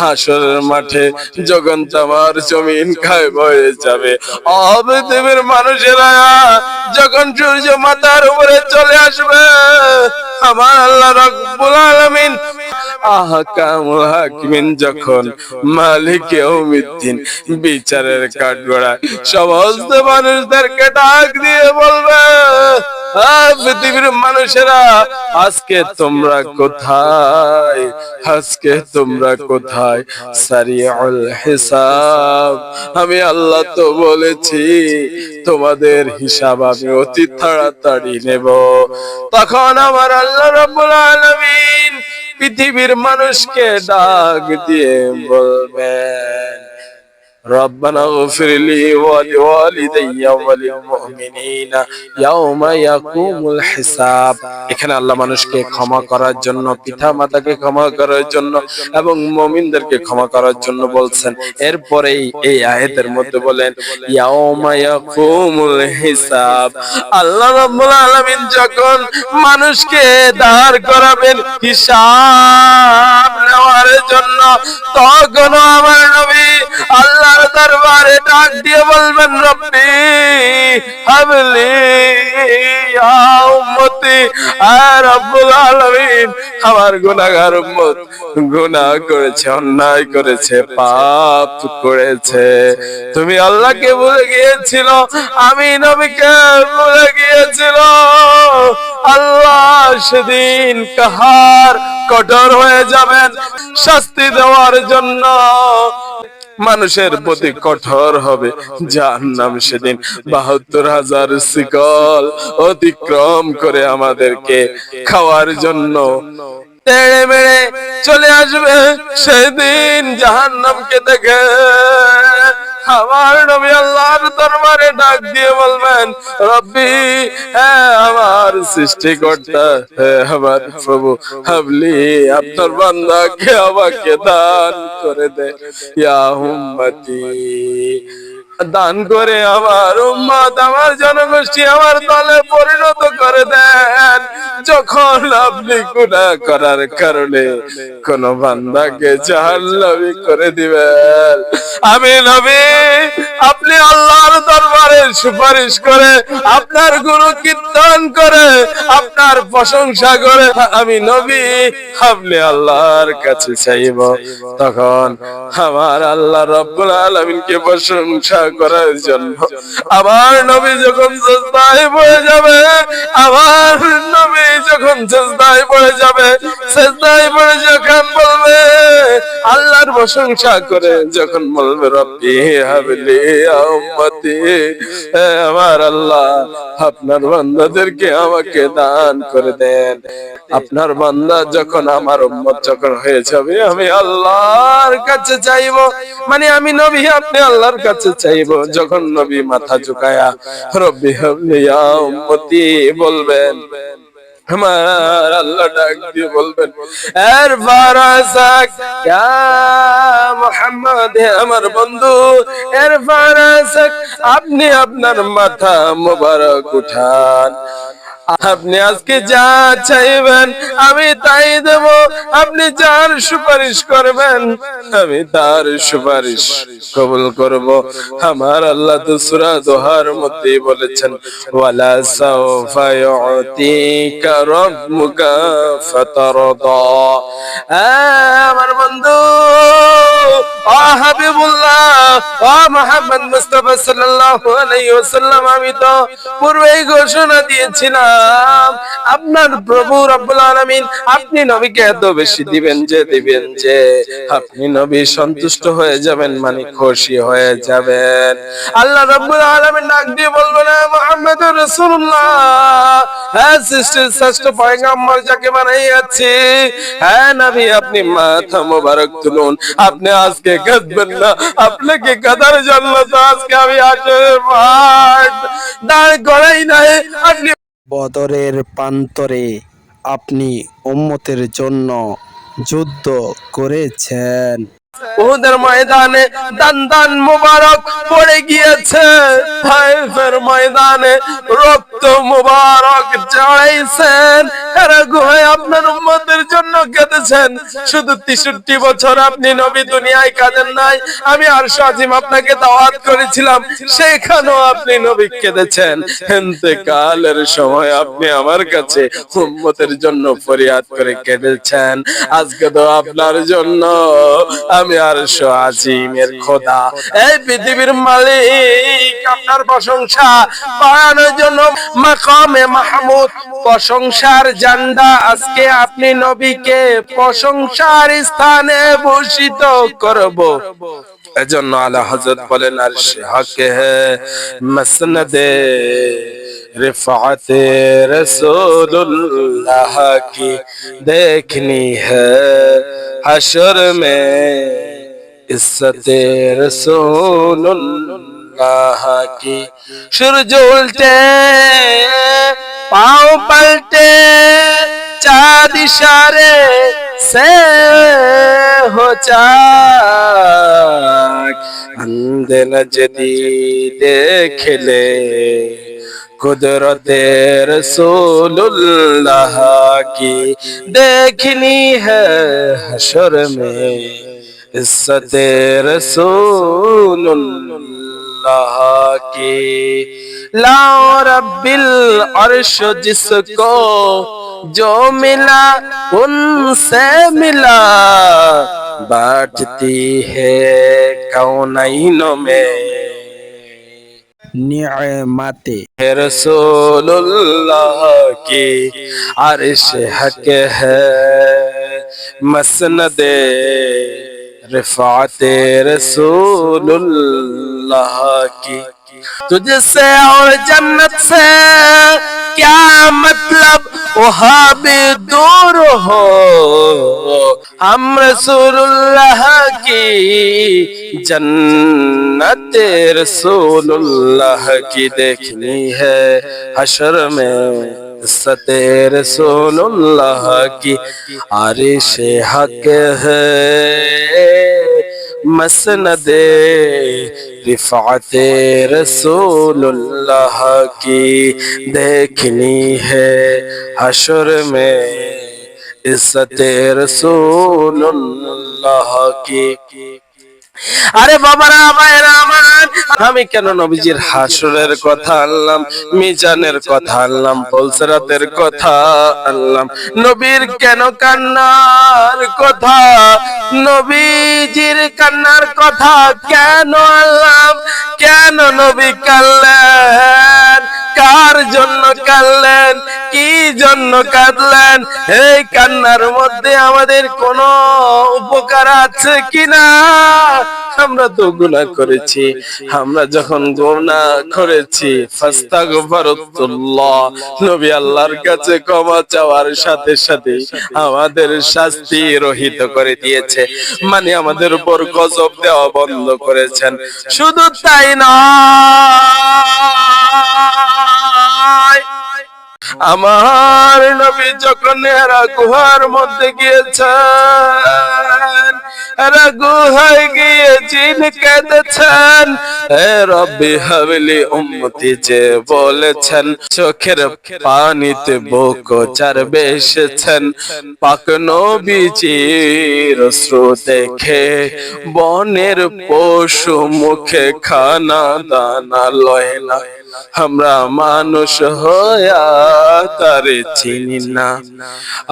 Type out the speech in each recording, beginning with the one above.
হাসরের মাঠে যখন তোমার জমিন খায় হয়ে যাবে। অপৃথিবীর মানুষেরা যখন সূর্য মাথার উপরে চলে আসবে, আমার আল্লাহ রব্বুল আলামিন আহকামুল হাকিমিন যখন মালিক ইয়াউমিদ্দিন বিচারের কাঠগড়া সমস্ত মানুষদেরকে ডাক দিয়ে বলবে পৃথিবীর মানুষেরা, আজকে তোমরা কোথায়? আজকে তোমরা কোথায়? আমি আল্লাহ তো বলেছি, তোমাদের হিসাব আমি অতি তাড়াতাড়ি নেব। তখন আমার আল্লাহ রাব্বুল পৃথিবীর মানুষকে ডাক দিয়ে বলবেন ربنا اغفر لي ولوالدي وللمؤمنين يوم يقوم الحساب এখানে আল্লাহ মানুষকে ক্ষমা করার জন্য পিতা মাতাকে ক্ষমা করার জন্য এবং মুমিনদেরকে ক্ষমা করার জন্য বলছেন এরপরেই এই আয়াতের মধ্যে বলেন ইয়াউমা ইয়াকুমুল হিসাব আল্লাহ রাব্বুল আলামিন যখন মানুষকে দাঁড় করাবেন হিসাব নেওয়ার জন্য তখন আমার নবী আল্লাহর দরবারে ডাক দিয়ে বলবেন, রব্বি হাবলি ইয়া উম্মতি আর রব্বুল আলামিন। আমার গুনাহগার উম্মত গুনাহ করেছে, অন্যায় করেছে, পাপ করেছে। তুমি আল্লাহকে ভুলে গিয়েছিল, আমি নবীকে ভুলে গিয়েছিল। আল্লাহ সেদিন কাহার কঠোর হয়ে যাবেন শাস্তি দেওয়ার জন্য। মানুষের প্রতি কঠোর হবে। যার নাম সেদিন বাহাত্তর হাজার শিকল অতিক্রম করে আমাদেরকে খাওয়ার জন্য তেড়ে বেড়ে চলে আসবে সেদিন জাহান্নামকে দেখে। আমার নবী আল্লাহর দরবারে ডাক দিয়ে বলবেন, রব্বি হ্যাঁ আমার সৃষ্টিকর্তা হ্যাঁ আমার প্রভু, হাবলি, আপনার বান্দাকে আমাকে দান করে দে, ইয়া উম্মতি। দান করে আমার উম্মত, আমার জনগোষ্ঠী আমার দলে পরিণত করে দেন। যখন আপনি গুনাহ করার কারণে কোন বান্দাকে জাহান্নামী করে দিবেন। আমি নবী আপনি আল্লাহর দরবারে সুপারিশ করে আপনার গুরু কীর্তন করে আপনার প্রশংসা করে আমি নবী, আপনি আল্লাহর কাছে চাইব। তখন আমার আল্লাহ রব্বুল আলামিনকে প্রশংসা করার জন্য। আমার নবী যখন সস্তায় পড়ে যাবে, আমার নবী যখন সস্তায় পড়ে যাবে সস্তায় পড়ে যখন বলবে আল্লাহর প্রশংসা করে যখন বলবে, রব্বি হাবলি উম্মতি আমার আল্লাহ, আপনার বান্দাদেরকে আমাকে দান করে দেন। আপনার বান্দা যখন আমার উম্মত যখন হয়ে যাবে, আমি আল্লাহর কাছে চাইব। মানে আমি নবী, আপনি আল্লাহর কাছে চাইব। যখন নবী মাথা ঝুকায়া, রব্বি হাবলি উম্মতি, বলবেন। আমার আল্লাহ ডাক দিয়ে বলবেন, এর ফারাসাক আমার বন্ধু, এর ফারাসাক আপনি আপনার মাথা মোবারক উঠান। আপনি আজকে যা চাইবেন, আমি তাই দেব। আপনি যার সুপারিশ করবেন, আমি তার সুপারিশ কবুল করব। আমার আল্লাহ তো সূরা দোহার মধ্যে বলেছেন, ওয়ালা সাওফা ইউতিকা রাব্বুকা ফাতারদা। আমার বন্ধু মুহাম্মদ আমি তো পূর্বেই ঘোষণা দিয়েছিলাম, আপনার প্রভু রব্বুল আলামিন আপনি নবীকে এত বেশি দিবেন যে দিবেন যে, আপনি নবী সন্তুষ্ট হয়ে যাবেন মানে খুশি হয়ে যাবেন। আল্লাহ রব্বুল আলামিন ডাক দিয়ে বলবেন মুহাম্মদুর রাসূলুল্লাহ হ্যাঁ সৃষ্টির শ্রেষ্ঠ পয়গাম্বর যাকে হ্যাঁ নবী, আপনি মাথা মোবারক তুলুন, আপনি আজকে কাঁদবেন না আপনাকে কাদার জন্য তো আজকে আমি আসলে মাঠ দাঁড় করাই নাই আপনি বদরের প্রান্তরে আপনি উম্মতের জন্য যুদ্ধ করেছেন। ওদের ময়দানে দান দান মুবারক পড়ে গিয়েছে। ময়দানে রক্ত মুবারক জড়াইছেন এরা গুহায় আপনার উম্মতের জন্য কেঁদেছেন। শুধু তেষট্টি বছর আপনি নবী দুনিয়ায় কাঁদেন নাই। আমি আর আপনাকে দাওয়াত করেছিলাম। সেখানেও আপনি নবী কেঁদেছেন। সময় আপনি আমার কাছে উম্মতের জন্য ফরিয়াদ করে কেঁদেছেন। আজকে তো আপনার জন্য আমি আর আজিমের খোদা। এই পৃথিবীর মালিক, আপনার প্রশংসা বাড়ানোর জন্য মাকামে মাহমুদ প্রশংসার জান্দা আজকে আপনি নবীকে প্রশংসার স্থানে ভূষিত করব। এজন্য আলা হজরত বলেন, আর সে হকে মসনদে رفعت رسول اللہ کی دیکھنی ہے حشر میں কি সূর্য উল্টে পাও পাল্টে চাঁদ ইশারে সে হো চাক আন্দন যদি দেখলে قدرت رسول اللہ کی دیکھنی ہے حشر میں عزت رسول اللہ اللہ کی لا رب العرش جس کو جو ملا ان سے ملا بانٹتی ہے کونینوں میں نعمت رسول اللہ کی عرش حق ہے مسند رفعت رسول اللہ रसूलुल्लाह की। तुझसे और जन्नत से क्या मतलब? वहाँ भी दूर हो। हम रसूलुल्लाह की जन्नत, रसूलुल्लाह की देखनी है। हशर में सते रसूलुल्लाह की आरिश हक है। مسند رفعت رسول اللہ کی دیکھنی ہے حشر میں عزت رسول اللہ کی আরে বাবারা ভাইরা আমার। আমি কেন নবীজির হাসরের কথা আনলাম, মিজানের কথা আনলাম পলসরাতের কথা আনলাম? নবীর কেন কান্নার কথা? নবীজির কান্নার কথা কেন আনলাম? কেন নবী কানলেন কার জন্য কাঁদলেন? কি জন্য কাঁদলেন? এই কান্নার মধ্যে আমাদের কোন উপকার আছে কিনা? আমরা তো গুনাহ করেছি। আমরা যখন গুনাহ করেছি নবী আল্লাহর কাছে ক্ষমা চাওয়ার সাথে সাথে আমাদের শাস্তি রহিত করে দিয়েছে। মানে আমাদের উপর গজব দেওয়া বন্ধ করেছেন। শুধু তাই নয় আমার নবী যখন এরা গুহার মধ্যে গিয়েছেন, এরা গুহায় গিয়ে জিন কেঁদেছেন হে রব্বি হাবিলি উম্মতি যে বলেছেন, চোখের পানিতে বুক চার বেসেছেন। পাক নবীজির অশ্রু দেখে বনের পশু মুখে খানা দানা লয় না আমরা মানুষ হয়া তারে চিনি না।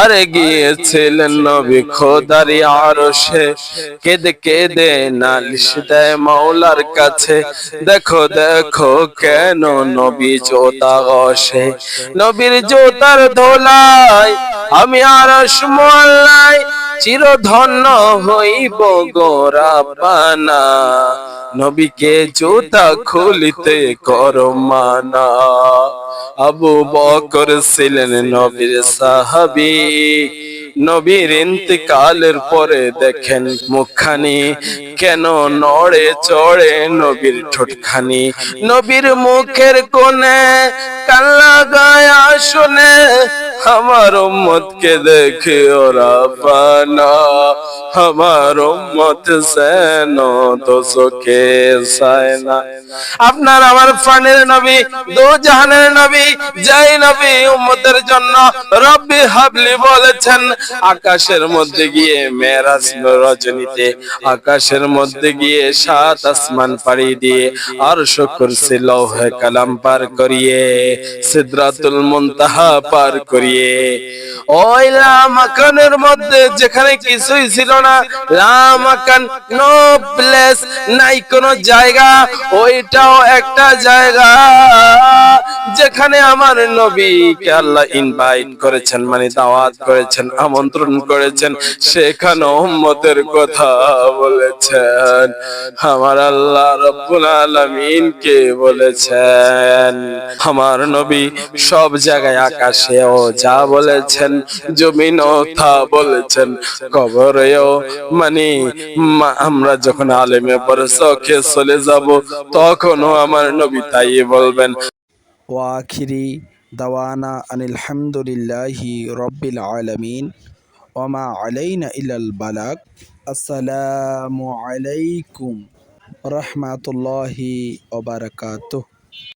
আরে গিয়েছিলেন নবী খোদারি আরশে। কেঁদে কেঁদে নালিশ দেয় মাওলার কাছে। দেখো দেখো কেন নবী জোতা গসে নবীর জোতার ধোলাই আমি আরশ মোল্লাই চিরধন্য হইব গোরা পানা নবীকে জুতা খুলিতে কর মানা। আবু বকর ছিলেন নবীর সাহাবি। নবীর ইন্তিকালের পরে দেখেন মুখখানি। কেন নড়ে চড়ে নবীর ঠোঁটখানি? নবীর মুখের কোণে কাল্লা গায়া শুনে, আমার উম্মতকে দেখে ওরা পানা আমার উম্মত সেন তো চোখে সায় না। আপনার আমার ফানের নবী দু জাহানের নবী, যাই নবী উম্মতের জন্য রব্বি হাবলি বলেছেন আকাশের মধ্যে গিয়ে মেরাজ রজনীতে, আকাশের মধ্যে গিয়ে সাত আসমান পাড়ি দিয়ে আর শুকুর লৌহে কালাম পার করিয়ে, সিদরাতুল মুনতাহা পার করিয়ে। ওই লামাকানের মধ্যে যেখানে কিছুই ছিল না লামাকান নো প্লেস, নাই কোনো জায়গা, ওইটাও একটা জায়গা যেখানে আমার নবীকে আল্লাহ ইনভাইট করেছেন মানে দাওয়াত করেছেন আমন্ত্রণ করেছেন। সেখানে উম্মতের কথা বলেছেন। আমার আল্লাহ রব্বুল আলামিন কে বলেছেন, আমার নবী সব জায়গায় আকাশেও যা বলেছেন, জমিনও তা বলেছেন, কবরেও। মানে আমরা যখন আলেমে পরে চোখে চলে যাব, তখনও আমার নবী তাই বলবেন। ওয়াখিরি দাওয়ানা আনিল হামদুলিল্লাহি রব্বিল আলমিন। ওমা আলাইনা ইলাল বালাক আসসালামু আলাইকুম রহমাতুল্লাহি ওবারাকাতুহ।